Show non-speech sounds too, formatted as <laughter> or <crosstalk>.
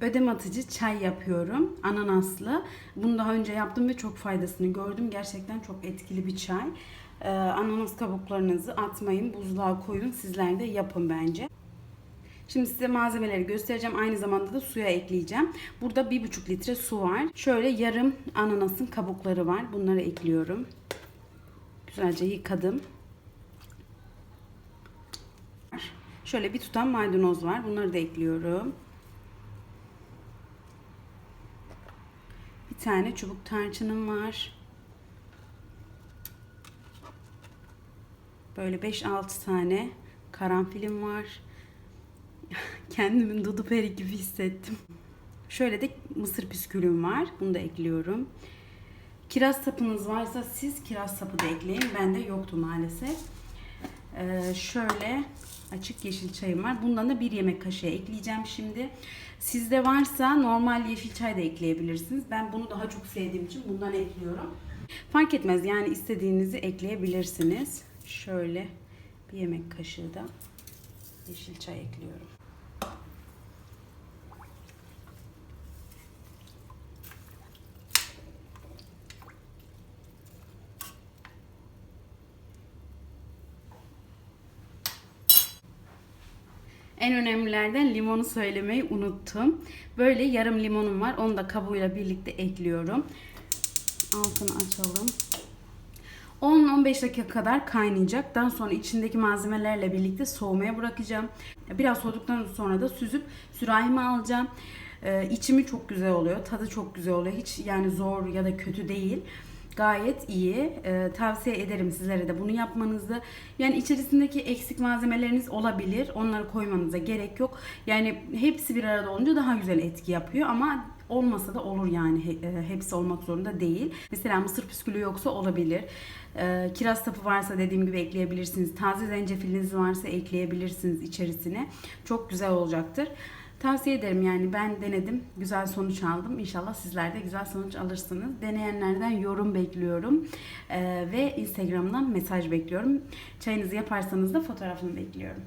ödem atıcı çay yapıyorum. Ananaslı. Bunu daha önce yaptım ve çok faydasını gördüm. Gerçekten çok etkili bir çay. Ee, ananas kabuklarınızı atmayın, buzluğa koyun. Sizler de yapın bence. Şimdi size malzemeleri göstereceğim. Aynı zamanda da suya ekleyeceğim. Burada 1,5 litre su var. Şöyle yarım ananasın kabukları var. Bunları ekliyorum. Güzelce yıkadım. Şöyle bir tutam maydanoz var. Bunları da ekliyorum. Bir tane çubuk tarçınım var. Böyle 5-6 tane karanfilim var. <laughs> Kendimin Dudu Peri gibi hissettim. Şöyle de mısır püskülüm var. Bunu da ekliyorum. Kiraz sapınız varsa siz kiraz sapı da ekleyin. Bende yoktu maalesef. Ee, şöyle açık yeşil çayım var. Bundan da bir yemek kaşığı ekleyeceğim şimdi. Sizde varsa normal yeşil çay da ekleyebilirsiniz. Ben bunu daha çok sevdiğim için bundan ekliyorum. Fark etmez yani istediğinizi ekleyebilirsiniz. Şöyle bir yemek kaşığı da yeşil çay ekliyorum. En önemlilerden limonu söylemeyi unuttum. Böyle yarım limonum var. Onu da kabuğuyla birlikte ekliyorum. Altını açalım. 10-15 dakika kadar kaynayacak. Daha sonra içindeki malzemelerle birlikte soğumaya bırakacağım. Biraz soğuduktan sonra da süzüp sürahime alacağım. Ee, içimi çok güzel oluyor. Tadı çok güzel oluyor. Hiç yani zor ya da kötü değil. Gayet iyi. Ee, tavsiye ederim sizlere de bunu yapmanızı. Yani içerisindeki eksik malzemeleriniz olabilir. Onları koymanıza gerek yok. Yani hepsi bir arada olunca daha güzel etki yapıyor ama olmasa da olur yani e, hepsi olmak zorunda değil. Mesela mısır püskülü yoksa olabilir. Ee, kiraz sapı varsa dediğim gibi ekleyebilirsiniz. Taze zencefiliniz varsa ekleyebilirsiniz içerisine. Çok güzel olacaktır. Tavsiye ederim yani ben denedim. Güzel sonuç aldım. İnşallah sizler de güzel sonuç alırsınız. Deneyenlerden yorum bekliyorum. Ee, ve Instagram'dan mesaj bekliyorum. Çayınızı yaparsanız da fotoğrafını bekliyorum.